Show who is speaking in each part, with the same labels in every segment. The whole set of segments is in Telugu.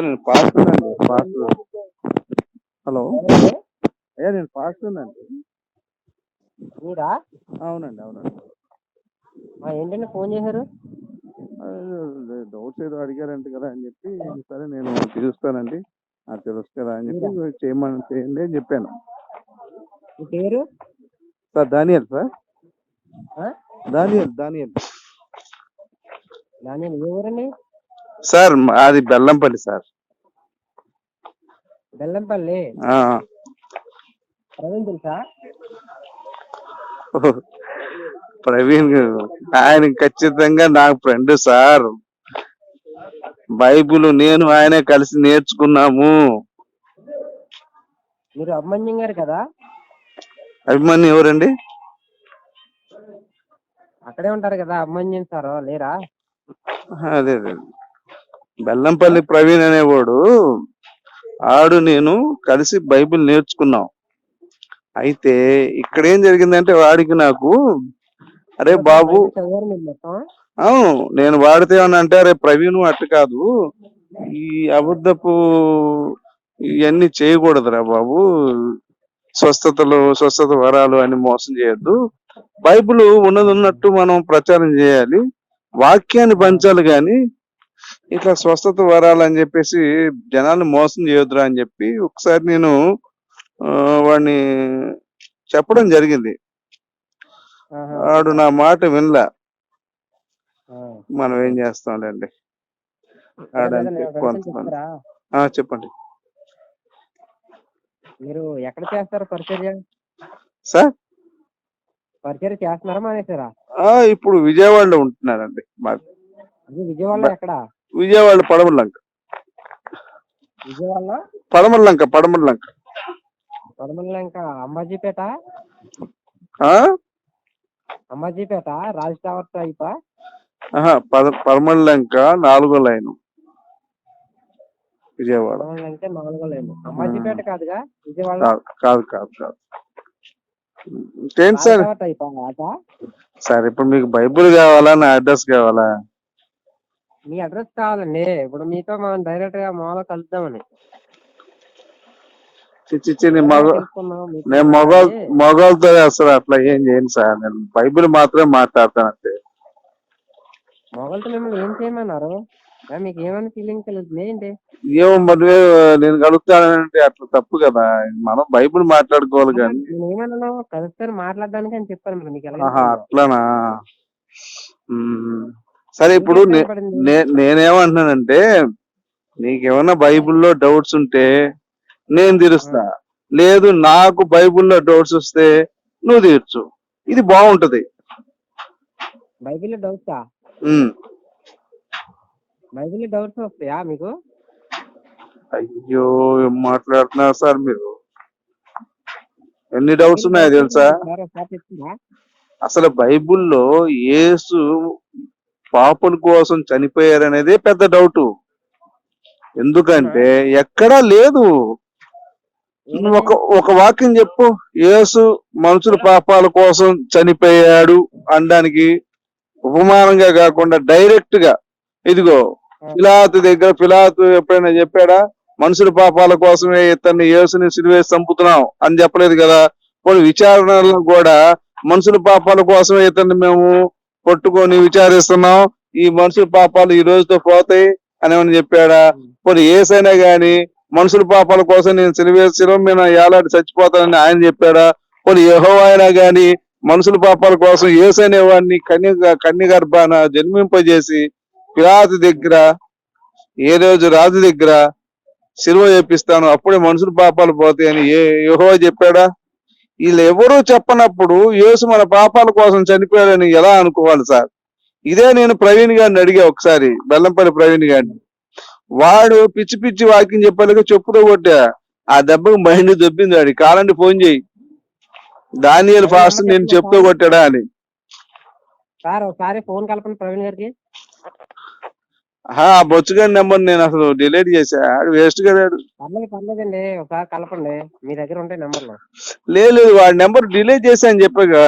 Speaker 1: సార్ నేను పాస్టర్ అండి పాస్టర్ హలో?
Speaker 2: ఎవరండి?
Speaker 1: అయ్యా నేను పాస్టర్ అండి.
Speaker 2: మీరా?
Speaker 1: అవునండి అవునండి.
Speaker 2: ఏంటండి ఫోన్ చేశారు?
Speaker 1: డౌట్స్ ఏదో అడిగారంట కదా అని చెప్పి సరే నేను పిలుస్తానండి. నాకు తెలుసు కదా అని చెప్పి చేయమని చేయండి అని చెప్పాను.
Speaker 2: పేరు?
Speaker 1: Sir Daniel sir? Daniel Daniel
Speaker 2: దాని ఏ ఊరండి
Speaker 1: సార్ అది బెల్లంపల్లి సార్.
Speaker 2: బెల్లంపల్లి.
Speaker 1: ఆ.
Speaker 2: ప్రవీణ్ తెలుసా?
Speaker 1: ప్రవీణ్ ఆయన ఖచ్చితంగా నాకు ఫ్రెండ్ సార్. బైబిల్ నేను ఆయన కలిసి నేర్చుకున్నాము.
Speaker 2: మీరు అభిమన్యం గారు కదా?
Speaker 1: అభిమాని ఎవరండి?
Speaker 2: అక్కడే ఉంటారు కదా అభిమన్యం సార్ లేరా?
Speaker 1: అదే అదే. బెల్లంపల్లి ప్రవీణ్ అనేవాడు ఆడు నేను కలిసి బైబిల్ నేర్చుకున్నాం. అయితే ఇక్కడ ఏం జరిగిందంటే వాడికి నాకు అరే బాబు అవును నేను వాడితే అని అంటే అరే ప్రవీణ్ అట్టు కాదు ఈ అబద్ధపు ఇవన్నీ చేయకూడదురా బాబు స్వస్థతలు స్వస్థత వరాలు అని మోసం చేయొద్దు. బైబిల్ ఉన్నది ఉన్నట్టు మనం ప్రచారం చేయాలి వాక్యాన్ని పంచాలి కానీ ఇట్లా స్వస్థత వరాలు అని చెప్పేసి జనాల్ని మోసం చేయొద్దురా అని చెప్పి ఒకసారి నేను వాడిని చెప్పడం జరిగింది. వాడు నా మాట వినలా. మనం ఏం చేస్తాంలేండి. కొంతమంది. చెప్పండి.
Speaker 2: మీరు ఎక్కడ చేస్తారు? పరిచర్య?
Speaker 1: సార్?
Speaker 2: పరిచర్య చేస్తున్నారా మానేశారా?
Speaker 1: ఆ, ఇప్పుడు విజయవాడలో ఉంటున్నానండి మా
Speaker 2: అది విజయవాడలో ఎక్కడ?
Speaker 1: విజయవాడ పడమర్లంక.
Speaker 2: విజయవాడలో
Speaker 1: పడమర్లంక పడమర్లంక.
Speaker 2: పదమూడులో ఇంకా అంబాజీపేట?
Speaker 1: ఆ?
Speaker 2: Ambajipeta Raj tower type?
Speaker 1: పడమర్లంక నాలుగో లైన్. విజయవాడ.
Speaker 2: నాలుగో లైన్. అంబాజీపేట కాదుగా? విజయవాడ?
Speaker 1: కాదు కాదు కాదు సార్? సార్ ఇప్పుడు మీకు బైబిల్ కావాలా? నా అడ్రస్ కావాలా?
Speaker 2: మీ అడ్రస్ కావాలండి. ఇప్పుడు మీతో మనం డైరెక్ట్గా మామూలుగా కలుద్దామని.
Speaker 1: చిచ్చి చి, నీ మగ నేను మొగల్. మొగలతో అసలు అట్లా ఏం చేయను సార్. నేను బైబిల్ మాత్రమే మాట్లాడతాను అంతే
Speaker 2: మొగల్తో మిమ్మల్ని ఏం చేయమన్నారు? మీకు ఏమైనా ఫీలింగ్ కలుగుతుంది ఏంటి?
Speaker 1: ఏమో మరి నేను కలుగుతానంటే అట్లా తప్పు కదా. మనం బైబిల్ మాట్లాడుకోవాలి కానీ.
Speaker 2: నేను ఏమన్నాను? కలిస్తే మాట్లాడడానికి అని చెప్పాను మీకు?
Speaker 1: అట్లానా. సరే ఇప్పుడు నేనేమంటున్నానంటే నీకేమన్నా బైబిల్లో డౌట్స్ ఉంటే నేను తీరుస్తా. లేదు నాకు బైబిల్లో డౌట్స్ వస్తే నువ్వు తీర్చు. ఇది బాగుంటది.
Speaker 2: బైబిల్లో డౌట్సా?
Speaker 1: మ్మ్.
Speaker 2: బైబిల్లో డౌట్స్ వస్తాయా మీకు?
Speaker 1: అయ్యో ఏం మాట్లాడుతున్నారు సార్ మీరు? ఎన్ని డౌట్స్ ఉన్నాయో తెలుసా? అసలు బైబిల్లో యేసు పాపుల కోసం చనిపోయారనేదే పెద్ద డౌట్. ఎందుకంటే ఎక్కడా లేదు. ఒక ఒక వాక్యం చెప్పు. యేసు మనుషుల పాపాల కోసం చనిపోయాడు అనడానికి ఉపమానంగా కాకుండా డైరెక్ట్గా ఇదిగో పిలాతు దగ్గర పిలాతు ఎప్పుడైనా చెప్పాడా? మనుషుల పాపాల కోసమే ఇతన్ని యేసుని సిలువేసి చంపుతున్నాం అని చెప్పలేదు కదా. కొన్ని విచారణలో కూడా మనుషుల పాపాల కోసమే ఇతన్ని మేము పట్టుకొని విచారిస్తున్నాం ఈ మనుషుల పాపాలు ఈ రోజుతో పోతాయి అని ఏమని చెప్పాడా? కొన్ని ఏసైనా గాని మనుషుల పాపాల కోసం నేను సిలువేసిన మీద ఏలాంటి చచ్చిపోతానని ఆయన చెప్పాడా? కొన్ని యహో అయినా గాని మనుషుల పాపాల కోసం ఏసైన వాడిని కన్య కన్య గర్భాన జన్మింపజేసి పిలాతు దగ్గర ఏ రోజు రాజు దగ్గర సిలువ చేపిస్తాను అప్పుడే మనుషుల పాపాలు పోతాయని ఏ యహో చెప్పాడా? వీళ్ళు ఎవరూ చెప్పనప్పుడు యేసు మన పాపాల కోసం చనిపోయాడని ఎలా అనుకోవాలి సార్? ఇదే నేను ప్రవీణ్ గారిని అడిగా ఒకసారి బెల్లంపల్లి ప్రవీణ్ గారిని. వాడు పిచ్చి పిచ్చి వాక్యం చెప్పలేక చెప్పుతో కొట్టా. ఆ దెబ్బకు మైండ్ దెబ్బింది వాడి కాలండి ఫోన్ చేయి. దానియల్ ఫాస్ట్ నేను చెప్తూ కొట్టాడా అని.
Speaker 2: సార్ ఒకసారి ఫోన్ కలపండి ప్రవీణ్ గారికి.
Speaker 1: బొచ్చుగాడి నెంబర్ నేను అసలు డిలీట్ ఆడు వేస్ట్ గడాడు
Speaker 2: పర్లేదు పర్లేదండి. ఒకసారి కలపండి మీ దగ్గర ఉంటాయి నెంబర్లు.
Speaker 1: లేదు లేదు వాడి నెంబర్ డిలీట్ చేశా అని చెప్పాగా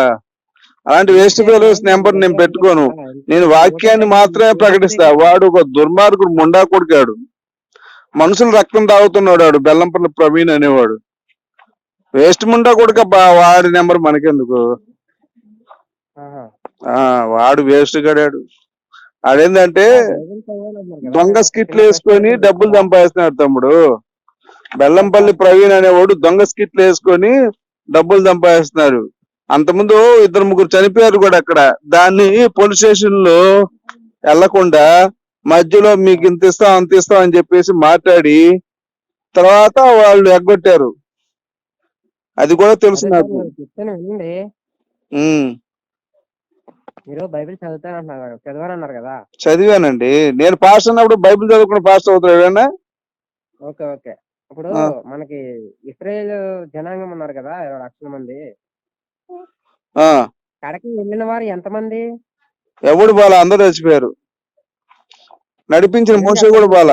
Speaker 1: అలాంటి వేస్ట్ ఫెలోస్ నెంబర్ నేను పెట్టుకోను. నేను వాక్యాన్ని మాత్రమే ప్రకటిస్తా. వాడు ఒక దుర్మార్గుడు ముండా కొడుకాడు. మనుషులు రక్తం తాగుతున్నాడు వాడు బెల్లంపల్లి ప్రవీణ్ అనేవాడు. వేస్ట్ ముండా కూడా వాడి నెంబర్ మనకెందుకు? వాడు వేస్ట్ గడాడు.
Speaker 2: కదా.
Speaker 1: దొంగ స్కిట్లు వేసుకొని డబ్బులు సంపాదిస్తున్నాడు తమ్ముడు. బెల్లంపల్లి ప్రవీణ్ అనేవాడు దొంగ స్కిట్లు వేసుకొని డబ్బులు సంపాదిస్తున్నాడు. అంతకుముందు ఇద్దరు ముగ్గురు చనిపోయారు కూడా అక్కడ. దాన్ని పోలీస్ స్టేషన్లో వెళ్ళకుండా మధ్యలో మీకు ఇంత ఇస్తాం అంత ఇస్తాం అని చెప్పేసి మాట్లాడి తర్వాత వాళ్ళు ఎగ్గొట్టారు. అది కూడా తెలుసు నాకు.
Speaker 2: మీరు బైబిల్ చదువుతానంటున్నారు చదవనన్నారు కదా?
Speaker 1: చదివానండి. నేను పాస్ అన్నప్పుడు బైబిల్ చదువుకుని పాస్ అవుతాడు
Speaker 2: ఓకే ఓకే. ఇప్పుడు. మనకి ఇస్రాయేల్ జనాంగం ఉన్నారు కదా ఇరవై లక్షల మంది.
Speaker 1: ఆ,
Speaker 2: కడకి వెళ్ళిన వారు ఎంతమంది?
Speaker 1: ఎవడు బాల? అందరూ చచ్చిపోయారు. నడిపించిన మోసే కూడా బాల.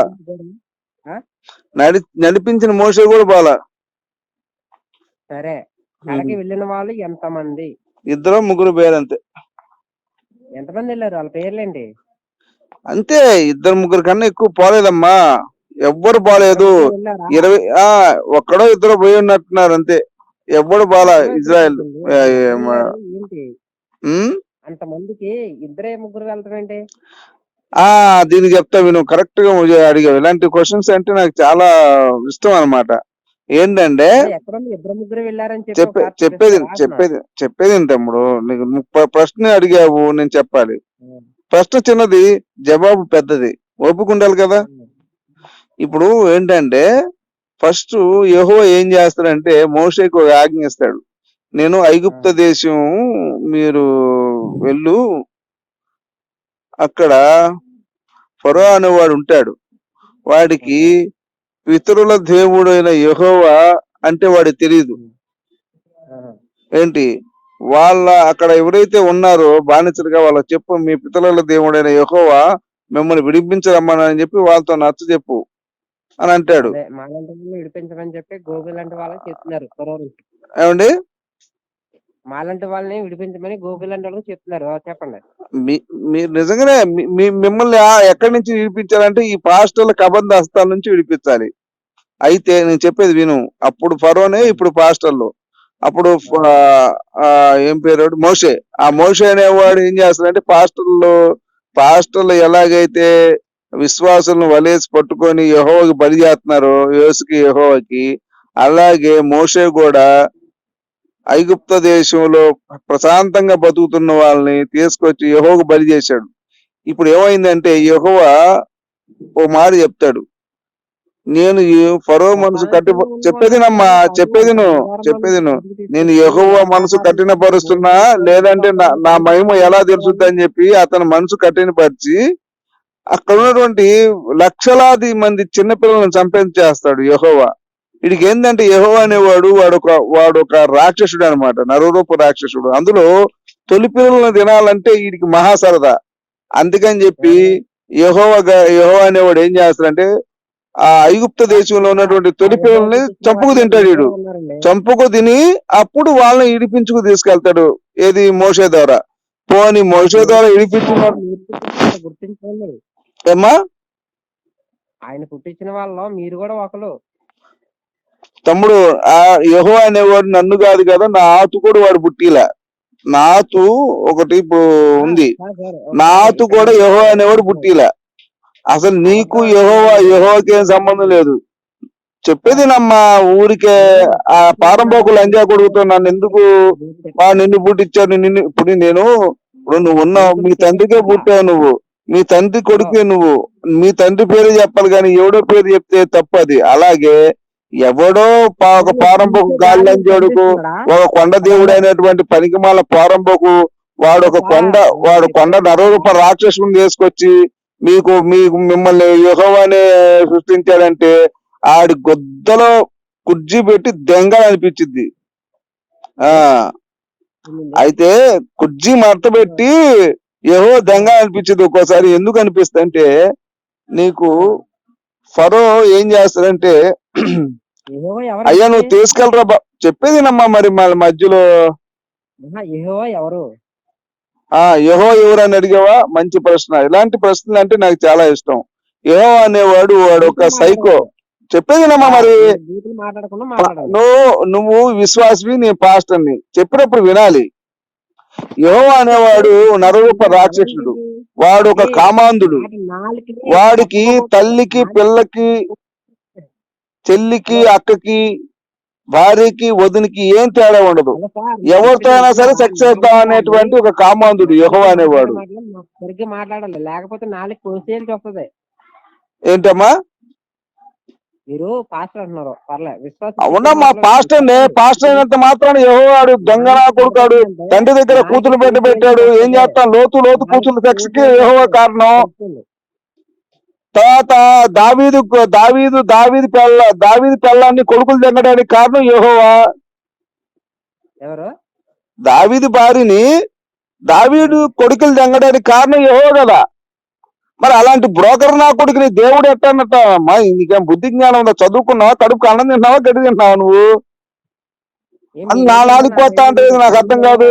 Speaker 1: నడి నడిపించిన మోసే కూడా బాల.
Speaker 2: సరే. కడకి వెళ్ళిన వాళ్ళు ఎంతమంది?
Speaker 1: ఇద్దరు ముగ్గురు పేరు అంతే
Speaker 2: ఎంతమంది వెళ్ళారు? వాళ్ళ పేర్లేంటి?
Speaker 1: అంతే ఇద్దరు ముగ్గురు కన్నా ఎక్కువ పోలేదమ్మా. ఎవ్వరు పోలేదు.
Speaker 2: వెళ్ళారా?
Speaker 1: ఇరవై ఆ ఒక్కడో ఇద్దరు పోయి ఉన్నట్టున్నారు అంతే. ఎవ్వడు బాల ఇజ్రాయెల్?
Speaker 2: అంతమందికి ఇద్దరే ముగ్గురు వెళ్తాం ఏంటి?
Speaker 1: ఆ దీనికి చెప్తా విను. కరెక్ట్గా అడిగావు. ఇలాంటి క్వశ్చన్స్ అంటే నాకు చాలా ఇష్టం అన్నమాట. ఏంటంటే
Speaker 2: చెప్పి
Speaker 1: చెప్పేది. చెప్పేది చెప్పేది ఏంటి తమ్ముడు? నీకు ప్రశ్న అడిగావు నేను చెప్పాలి. ప్రశ్న చిన్నది జవాబు పెద్దది. ఒప్పుకుండాలి కదా? ఇప్పుడు ఏంటంటే ఫస్ట్ యహో ఏం చేస్తాడంటే మోషేకు ఒక ఆజ్ఞ ఇస్తాడు. నేను ఐగుప్త దేశం మీరు వెళ్ళు. అక్కడ ఫరో అనేవాడు ఉంటాడు. వాడికి పితరుల దేవుడైన యెహోవా అంటే వాడికి తెలియదు. ఏంటి? వాళ్ళ అక్కడ ఎవరైతే ఉన్నారో బానిసలుగా వాళ్ళకి చెప్పు మీ పితరుల దేవుడైన యెహోవా మిమ్మల్ని విడిపించరమ్మని చెప్పి వాళ్ళతో నచ్చ చెప్పు అని అంటాడు.
Speaker 2: అదే మాలాంటి వాళ్ళని విడిపించమని చెప్పి గోగుల్ లాంటి వాళ్ళకి చెప్తున్నారు.
Speaker 1: ఏమండి?
Speaker 2: మాలాంటి వాళ్ళని విడిపించమని గోగుల్ లాంటి వాళ్ళకి చెప్తున్నారు. ఆ, చెప్పండి.
Speaker 1: మీరు నిజంగానే మిమ్మల్ని ఎక్కడి నుంచి విడిపించాలంటే ఈ పాస్టర్ల కబంధ హస్తాల నుంచి విడిపించాలి. అయితే నేను చెప్పేది విను. అప్పుడు ఫరోనే ఇప్పుడు పాస్టర్లు. అప్పుడు ఏం పేరు మోషే. ఆ మోషే అనేవాడు ఏం చేస్తాడంటే పాస్టర్లు పాస్టర్లు ఎలాగైతే విశ్వాసులను వలేసి పట్టుకొని యహోవకి బలి చేస్తున్నారో యోసుకి యహోవకి అలాగే మోషే కూడా ఐగుప్త దేశంలో ప్రశాంతంగా బతుకుతున్న వాళ్ళని తీసుకొచ్చి యహోకు బలి చేశాడు. ఇప్పుడు ఏమైందంటే యహోవ ఓ మాట చెప్తాడు. నేను ఫరో మనసు కట్టి చెప్పేది నమ్మా చెప్పేది నువ్వు చెప్పేది నువ్వు. నేను యెహోవ మనసు కఠినపరుస్తున్నా లేదంటే నా నా మహిమ ఎలా తెలుసుద్ది అని చెప్పి అతని మనసు కఠినపరిచి అక్కడ ఉన్నటువంటి లక్షలాది మంది చిన్నపిల్లలను చంపించేస్తాడు యెహోవా. వీడికి ఏంటంటే యెహోవా అనేవాడు వాడు ఒక వాడు ఒక రాక్షసుడు అనమాట నరరూప రాక్షసుడు. అందులో తొలి పిల్లలను తినాలంటే వీడికి మహాసరదా. అందుకని చెప్పి యెహోవా యెహోవా అనేవాడు ఏం చేస్తాడంటే ఆ ఐగుప్త దేశంలో ఉన్నటువంటి తొలి పిల్లల్ని చంపుకు తింటాడు వీడు. చంపుకు తిని అప్పుడు వాళ్ళని ఇడిపించుకు తీసుకెళ్తాడు. ఏది? మోసే ద్వారా. పోని మోసే ద్వారా
Speaker 2: గుర్తించుకోండి
Speaker 1: ఏమ్మా?
Speaker 2: ఆయన పుట్టించిన వాళ్ళలో మీరు కూడా ఒకరు
Speaker 1: తమ్ముడు ఆ యహో అనేవాడు నన్ను కాదు కదా నా ఆతు కూడా వాడు పుట్టిలా. నాతు ఒకటి ఇప్పుడు ఉంది. నాతు కూడా యహో అనేవాడు పుట్టిలా. అసలు నీకు యహోవా యహోకి ఏం సంబంధం లేదు. చెప్పేది నమ్మా ఊరికే ఆ పారంపోకులు అంజా కొడుకుతో నన్ను ఎందుకు మా నిన్ను పుట్టించాను నిన్ను ఇప్పుడు నేను ఇప్పుడు నువ్వు ఉన్నావు మీ తండ్రికే పుట్టావు నువ్వు మీ తండ్రి కొడుకే నువ్వు మీ తండ్రి పేరు చెప్పాలి కానీ ఎవడో పేరు చెప్తే తప్పది అలాగే ఎవడో పా- ఒక పారంపోకు గాలించోడుకు ఒక కొండ దేవుడు అయినటువంటి పనికిమాల పారంపోకు వాడు ఒక కొండ వాడు కొండ నరూప రాక్షసుని తీసుకొచ్చి మీకు మీకు మిమ్మల్ని యుహోవానే సృష్టించాడంటే ఆడి గొద్దలో కుర్జీ పెట్టి దెంగ అనిపించింది ఆ. అయితే కుర్జీ మడత పెట్టి ఏహో దెంగ అనిపించింది ఒక్కోసారి. ఎందుకు అనిపిస్తుంది అంటే నీకు ఫరో ఏం చేస్తాడంటే అయ్యా నువ్వు తీసుకెళ్ళరా చెప్పేది నమ్మా మరి మన మధ్యలో.
Speaker 2: ఎవరు?
Speaker 1: ఆ యహో ఎవరు అని అడిగావా? మంచి ప్రశ్న. ఇలాంటి ప్రశ్నలు అంటే నాకు చాలా ఇష్టం. యెహోవా అనేవాడు వాడు ఒక సైకో. మరి.
Speaker 2: మాట్లాడకుండా
Speaker 1: ప-
Speaker 2: మాట్లాడాలి.
Speaker 1: నువ్వు నువ్వు విశ్వాసవి నేను పాస్టర్ని. చెప్పినప్పుడు వినాలి. యెహోవా అనేవాడు నరరూప రాక్షసుడు. వాడు ఒక కామాంధుడు. వాడికి తల్లికి పిల్లకి చెల్లికి అక్కకి భార్యకి వదినికి ఏం తేడా ఉండదు. ఎవరితో అయినా సరే సెక్స్ చేద్దాం అనేటువంటి ఒక కామాంధుడు యెహోవా అనేవాడు.
Speaker 2: సరిగ్గా మాట్లాడాలి లేకపోతే నాలుగు కోసేయాల్సి వస్తుంది
Speaker 1: ఏంటమ్మా?
Speaker 2: మీరు పాస్టర్ అంటున్నారు. పర్లే విశ్వాసం
Speaker 1: అవునమ్మా పాస్టర్ నే పాస్టర్ అయినంత మాత్రాన యెహోవాడు దొంగనా కొడుకాడు తండ్రి దగ్గర కూతురు పెట్ట పెట్టాడు ఏం చేస్తాం? లోతు లోతు కూతురు సెక్స్కి యెహోవా కారణం. తర్వాత దావీదు దావీదు దావీదు పెళ్ళ దావీదు పెళ్ళాన్ని కొడుకులు తినడానికి కారణం యెహోవా.
Speaker 2: ఎవరు?
Speaker 1: దావీదు భార్యని దావీదు కొడుకులు తెంగడానికి కారణం యెహోవా కదా. మరి అలాంటి బ్రోకర్ నా కొడుకుని దేవుడు ఎట్టన్నట్ట అమ్మా నీకేం బుద్ధి జ్ఞానం ఉందా? చదువుకున్నావా? కడుపు అన్నం తింటున్నావా? గడ్డి తింటున్నావా నువ్వు?
Speaker 2: మీరు
Speaker 1: నా నాలుగు పోతా అంటే నాకు అర్థం కాదు.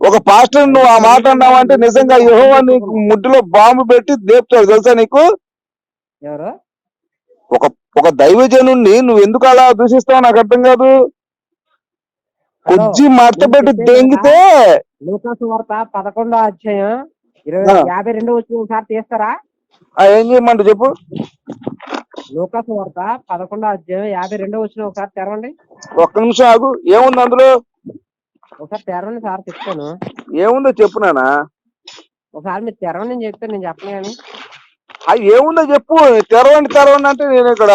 Speaker 1: ఒక పాస్టర్ నువ్వు ఆ మాట అన్నావంటే నిజంగా యెహోవా నీకు ముడ్డులో బాంబు పెట్టి దేపుతాడు. తెలుసా నీకు?
Speaker 2: ఎవరు?
Speaker 1: ఒక ఒక దైవజనుణ్ణి నువ్వు ఎందుకు అలా దూషిస్తావు నాకు అర్థం కాదు. కుజ్జి మట్ట పెట్టి దెంగితే
Speaker 2: లూకాసు వార్త పదకొండో అధ్యాయం ఇరవై. యాభై రెండు వచ్చిన ఒకసారి తీస్తారా?
Speaker 1: ఏం చేయమంటావు చెప్పు.
Speaker 2: లూకాసు వార్త పదకొండో అధ్యాయం యాభై రెండో వచ్చిన ఒకసారి తెరవండి.
Speaker 1: ఒక్క నిమిషం ఆగు. ఏముంది అందులో?
Speaker 2: ఒకసారి తెరవండి సార్ చెప్తాను.
Speaker 1: ఏముందో చెప్పు నానా
Speaker 2: ఒకసారి మీరు తెరవండి నేను చెప్తాను నేను చెప్పను కానీ.
Speaker 1: ఆ ఏముందో చెప్పు తెరవండి తెరవండి అంటే నేను ఇక్కడ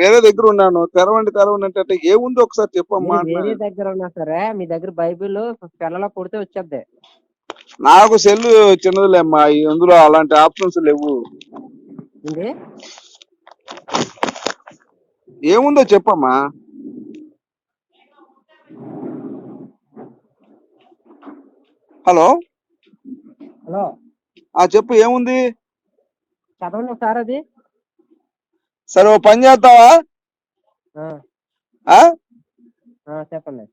Speaker 1: వేరే దగ్గర ఉన్నాను. తెరవండి తెరవండి అంటే ఏముందో ఒకసారి చెప్పు అమ్మా
Speaker 2: మీరు వేరే. దగ్గర ఉన్నా సరే మీ దగ్గర బైబిల్ పిల్లలో కొడితే వచ్చేద్ది.
Speaker 1: నాకు సెల్ చిన్నదిలేమ్మా అందులో అలాంటి ఆప్షన్స్ లేవు. ఏముందో చెప్పమ్మా హలో?
Speaker 2: హలో?
Speaker 1: ఆ చెప్పు ఏముంది?
Speaker 2: చదవండి ఒకసారి అది?
Speaker 1: సరే ఓ పని చేస్తావా
Speaker 2: చెప్పండి.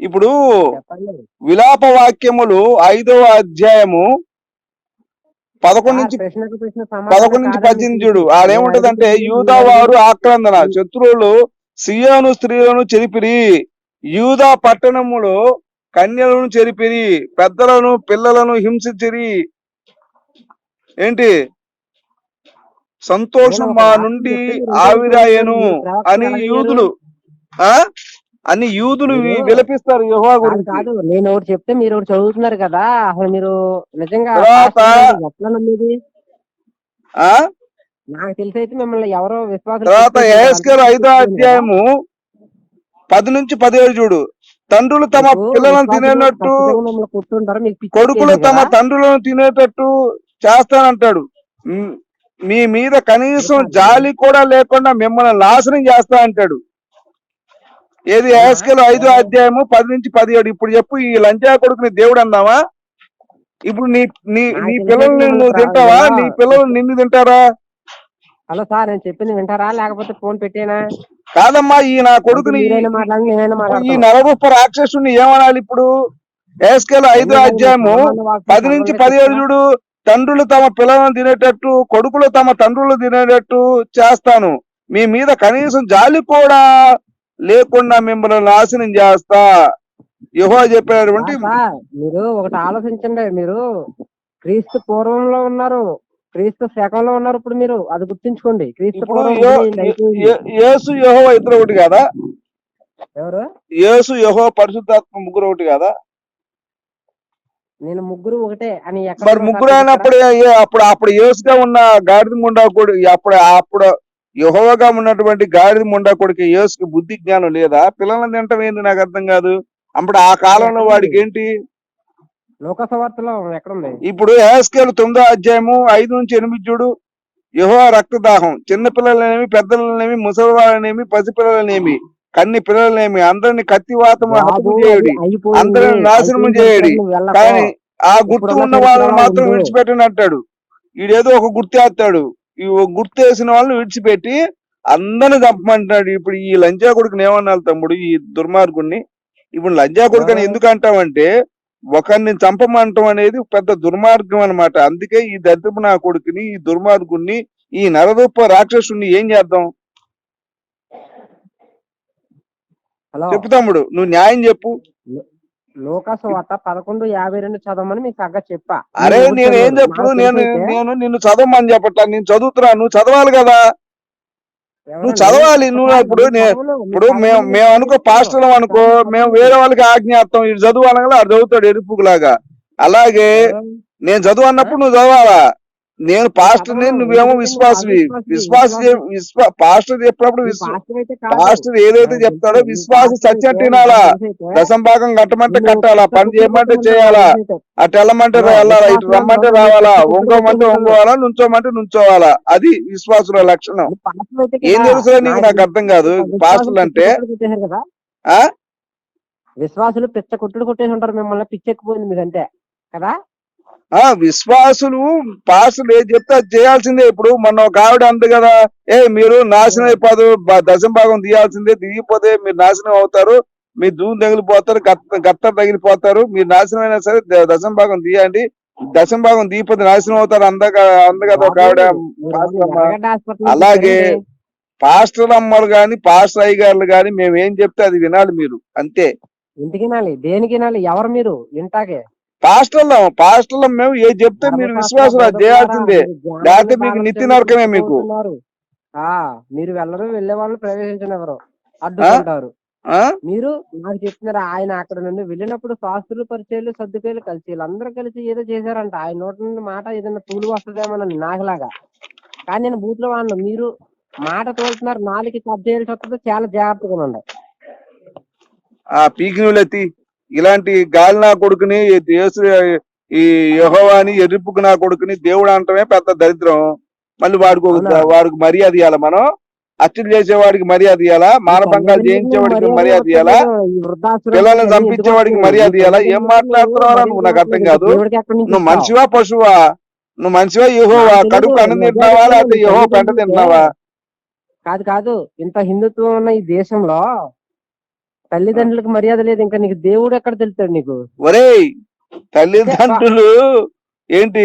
Speaker 1: ఇప్పుడు విలాప వాక్యములు ఐదవ అధ్యాయము పదకొండు నుంచి
Speaker 2: సార్,
Speaker 1: పదకొండు నుంచి పద్దెనిమిది చూడు. ఆడేముంటదంటే
Speaker 2: నేను
Speaker 1: యూదా వారు ఆక్రందన. శత్రువులు సియోను స్త్రీలను చెరిపిరి యూదా పట్టణములో కన్యలను చెరిపిరి పెద్దలను పిల్లలను హింసించిరి. ఏంటి? సంతోషం మా నుండి ఆవిరాయను అని? యూదులు ఆ? అని యూదులు విలపిస్తారు యెహోవా గురించి.
Speaker 2: కాదు నేను ఒకటి చెప్తే మీరు ఒకటి చదువుతున్నారు కదా అసలు మీరు నిజంగా
Speaker 1: ఆ?
Speaker 2: నాకు తెలిసి అయితే మిమ్మల్ని ఎవరో విశ్వాసం
Speaker 1: తర్వాత ఐదో అధ్యాయము పది నుంచి పదిహేడు చూడు. తండ్రులు తమ పిల్లలను తినేటట్టు కొడుకులు తమ? తండ్రులను తినేటట్టు చేస్తానంటాడు. మ్, మీద కనీసం జాలి కూడా లేకుండా మిమ్మల్ని నాశనం చేస్తా అంటాడు ఏది ఏఎస్కేల్ ఐదో అధ్యాయము పది నుంచి పదిహేడు. ఇప్పుడు చెప్పు ఈ లంచా కొడుకుని దేవుడు అందామా? ఇప్పుడు నీ నీ నీ పిల్లల్ని నువ్వు తింటావా? నీ పిల్లలు నిన్ను తింటారా?
Speaker 2: హలో సార్ నేను చెప్పింది వింటారా? లేకపోతే ఫోన్ పెట్టేనా?
Speaker 1: కాదమ్మా ఈ నా కొడుకుని ఈ నరరూప రాక్షసుని ఏమనాలి ఇప్పుడు? ఏస్కేల్ ఐదో అధ్యాయము పది నుంచి పదిహేడు చూడు. తండ్రులు తమ పిల్లలను తినేటట్టు కొడుకులు తమ తండ్రులు తినేటట్టు చేస్తాను. మీ మీద కనీసం జాలి కూడా లేకుండా మిమ్మల్ని నాశనం చేస్తా. యహో చెప్పినటువంటి
Speaker 2: మీరు ఒకటి ఆలోచించండి. మీరు క్రీస్తు పూర్వంలో ఉన్నారు. క్రీస్తు శకంలో ఉన్నారు ఇప్పుడు మీరు అది గుర్తుంచుకోండి. క్రీస్తు
Speaker 1: ఇప్పుడు యేసు యహో ఇద్దరు ఒకటి కదా?
Speaker 2: ఎవరు?
Speaker 1: యేసు యహో పరిశుద్ధాత్మ ముగ్గురు ఒకటి కదా?
Speaker 2: నేను ముగ్గురు ఒకటే అని
Speaker 1: మరి ముగ్గురు అయినప్పుడు అప్పుడు అప్పుడు యేసుగా ఉన్న గాడిద ముండా కొడు అప్పుడు అప్పుడు యహోవగా ఉన్నటువంటి గాడిద ముండా కొడుకు యేసుకి బుద్ధి జ్ఞానం లేదా? పిల్లలను తింటం ఏంది నాకు అర్థం కాదు. అప్పుడు ఆ కాలంలో వాడికి ఏంటి?
Speaker 2: లోకసవార్తలో ఎక్కడుంది?
Speaker 1: ఇప్పుడు ఏస్కేల్ తొమ్మిదో అధ్యాయము ఐదు నుంచి ఎనిమిది చూడు. యహో రక్తదాహం. చిన్న పిల్లలనేమి పెద్దలనేమి ముసలివాళ్ళనేమి పసిపిల్లలనేమి కన్ని పిల్లలనేమి అందరిని హతము చేయడి. అందరిని నాశనం చేయడి. కానీ ఆ గుర్తు ఉన్న వాళ్ళని మాత్రం. విడిచిపెట్టని అంటాడు. ఈడేదో ఒక గుర్తు వేస్తాడు ఈ గుర్తు వేసిన వాళ్ళని విడిచిపెట్టి అందరిని చంపమంటాడు ఇప్పుడు ఈ లంచా కొడుకుని ఏమన్నాను తమ్ముడు? ఈ దుర్మార్గుడిని ఇప్పుడు లంచా కొడుకు అని
Speaker 2: ఎవరు?
Speaker 1: ఎందుకు అంటావంటే ఒకరిని చంపమంటం అనేది పెద్ద దుర్మార్గం అన్నమాట. అందుకే ఈ దరిద్రపు నా కొడుకుని ఈ దుర్మార్గుణ్ణి ఈ నరరూప రాక్షసుని ఏం చేద్దాం? చెప్పు తమ్ముడు నువ్వు న్యాయం చెప్పు.
Speaker 2: లోకాసు వార్త పదకొండు యాభై రెండు చదవమని మీకు తగ్గ చెప్పా.
Speaker 1: అరే నేను ఏం
Speaker 2: నాకు
Speaker 1: నేను నేను నిన్ను చదవమని చెప్పట్లా. నేను చదువుతున్నా నువ్వు చదవాలి కదా. నువ్వు చదవాలి నువ్వు ఇప్పుడు. ఇప్పుడు మేము మేము అనుకో. పాస్టర్లం అనుకో మేము వేరే వాళ్ళకి ఆజ్ఞార్థం. ఇది చదువు అనగా అది చదువుతాడు ఎరుపులాగా అలాగే నేను చదువు అన్నప్పుడు నువ్వు చదవాలా? నేను పాస్టర్ని
Speaker 2: చదవను.
Speaker 1: నువ్వేమో విశ్వాసవి విశ్వాస
Speaker 2: విశ్వాసి.
Speaker 1: విశ్వా పాస్టర్ చెప్పినప్పుడు
Speaker 2: పాస్టర్.
Speaker 1: పాస్టర్ ఏదైతే చెప్తాడో
Speaker 2: తెలుసు.
Speaker 1: విశ్వాస సత్యం
Speaker 2: పాస్టర్
Speaker 1: తినాలా
Speaker 2: తెలుసు.
Speaker 1: దశంభాగం కట్టమంటే కట్టాలా పని చేయమంటే చేయాలా అటు వెళ్ళమంటే వెళ్ళాలా ఇటు రమ్మంటే రావాలా వంగమంటే వంగోవాలా నుంచోమంటే నుంచోవాలా అది విశ్వాసుల లక్షణం
Speaker 2: పాస్టర్
Speaker 1: ఏం
Speaker 2: కదా.
Speaker 1: తెలుసురా నీకు
Speaker 2: నాకు
Speaker 1: అర్థం కాదు పాస్టర్లు అంటే
Speaker 2: విశ్వాసులు పిచ్చ కొట్టుడు కొట్టేసి ఉంటారు మిమ్మల్ని పిచ్చెక్కిపోయింది మీదంటే కదా
Speaker 1: ఆ విశ్వాసులు పాస్టర్లు ఏది చెప్తే అది చేయాల్సిందే. ఇప్పుడు మొన్న ఒక ఆవిడ అంది కదా ఏ మీరు నాశనం అయిపోదు దశం భాగం తీయాల్సిందే. తీయకపోతే మీరు నాశనం అవుతారు. మీ దూరం తగిలిపోతారు గత్త గత్త తగిలిపోతారు. మీరు నాశనం అయినా సరే దశం భాగం తీయండి. దశం భాగం తీయకపోతే నాశనం అవుతారు అందక అంది కదా ఒక ఆవిడ. అలాగే. పాస్టర్ అమ్మలు గాని పాస్టర్ అయ్య గారు గాని మేము ఏం చెప్తే అది వినాలి మీరు. అంతే.
Speaker 2: ఇంటికి వినాలి? దేనికి వినాలి? ఎవరు మీరు? వింటాకే.
Speaker 1: పాస్టర్లం పాస్టర్లం మేము ఏ చెప్తే మీరు విశ్వాసం చేయాల్సిందే. లేకపోతే మీకు నిత్య నరకమే మీకు.
Speaker 2: ఆ మీరు వెళ్ళరు వెళ్ళే వాళ్ళు ప్రవేశించనివ్వరు అడ్డుకుంటారు.
Speaker 1: ఆ?
Speaker 2: మీరు నాకు చెప్తున్నారు ఆయన అక్కడ నుండి వెళ్ళినప్పుడు శాస్త్రులు పరిచయాలు సర్దుకాయలు కలిసి వీళ్ళందరూ కలిసి ఏదో చేశారంట. ఆయన నోటి నుండి మాట ఏదైనా తూలు వస్తుందేమోనని నాకులాగా. కానీ నేను బూత్లో వాడిను. మీరు మాట తోలుతున్నారు నాలుగు కట్ చేయాల్సి వస్తుంది చాలా జాగ్రత్తగా ఉండండి.
Speaker 1: ఆ పీకినులెత్తి ఇలాంటి గాలి నా కొడుకుని ఈ దేశ ఈ యహోవాని ఎరుపుకు నా కొడుకుని దేవుడు అంటమే పెద్ద దరిద్రం మళ్ళీ వాడికి? వాడికి మర్యాద ఇవ్వాలా మనం హత్యలు చేసేవాడికి మర్యాద ఇవ్వాలా మానభంగాలు చేయించేవాడికి మర్యాద ఇవ్వాలా పిల్లల్ని చంపించేవాడికి మర్యాద ఇవ్వాలా? ఏం
Speaker 2: ఎందుకు
Speaker 1: మాట్లాడుతున్నావురా నువ్వు? నాకు అర్థం కాదు. నువ్వు? మనిషివా పశువా నువ్వు మనిషివా యహోవా కడుపు. అన్నం తింటున్నావా లేకపోతే యహో పెంట తింటున్నావా
Speaker 2: కాదు కాదు ఇంత హిందుత్వం ఉన్న ఈ దేశంలో తల్లిదండ్రులకు మర్యాద లేదు. ఇంకా నీకు దేవుడు ఎక్కడ తెలుస్తాడు నీకు?
Speaker 1: ఒరేయ్ తల్లిదండ్రులు ఏంటి?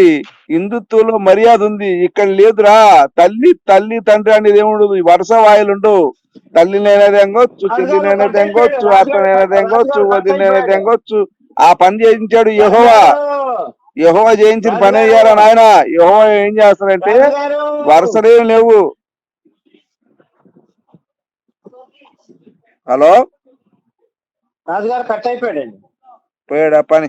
Speaker 1: హిందుత్వంలో మర్యాద ఉంది. ఇక్కడ లేదురా. తల్లి తల్లి తండ్రి అనేది ఏముండదు వరుస వాయులుండు తల్లి నేనేది ఎంగొచ్చు చెల్లి నేనేది ఎంగొచ్చు అత్త నేనేది ఎంగొచ్చు వదిన నేనేది ఎంగొచ్చు ఆ పని చేయించాడు యహోవా. యహోవా చేయించిన పని అయ్యారా నాయన? యహోవా ఏం చేస్తాడంటే వరుసలేం లేవు. హలో?
Speaker 3: రాజుగారు కట్ అయిపోయాడండి.
Speaker 1: పోయాడా? పని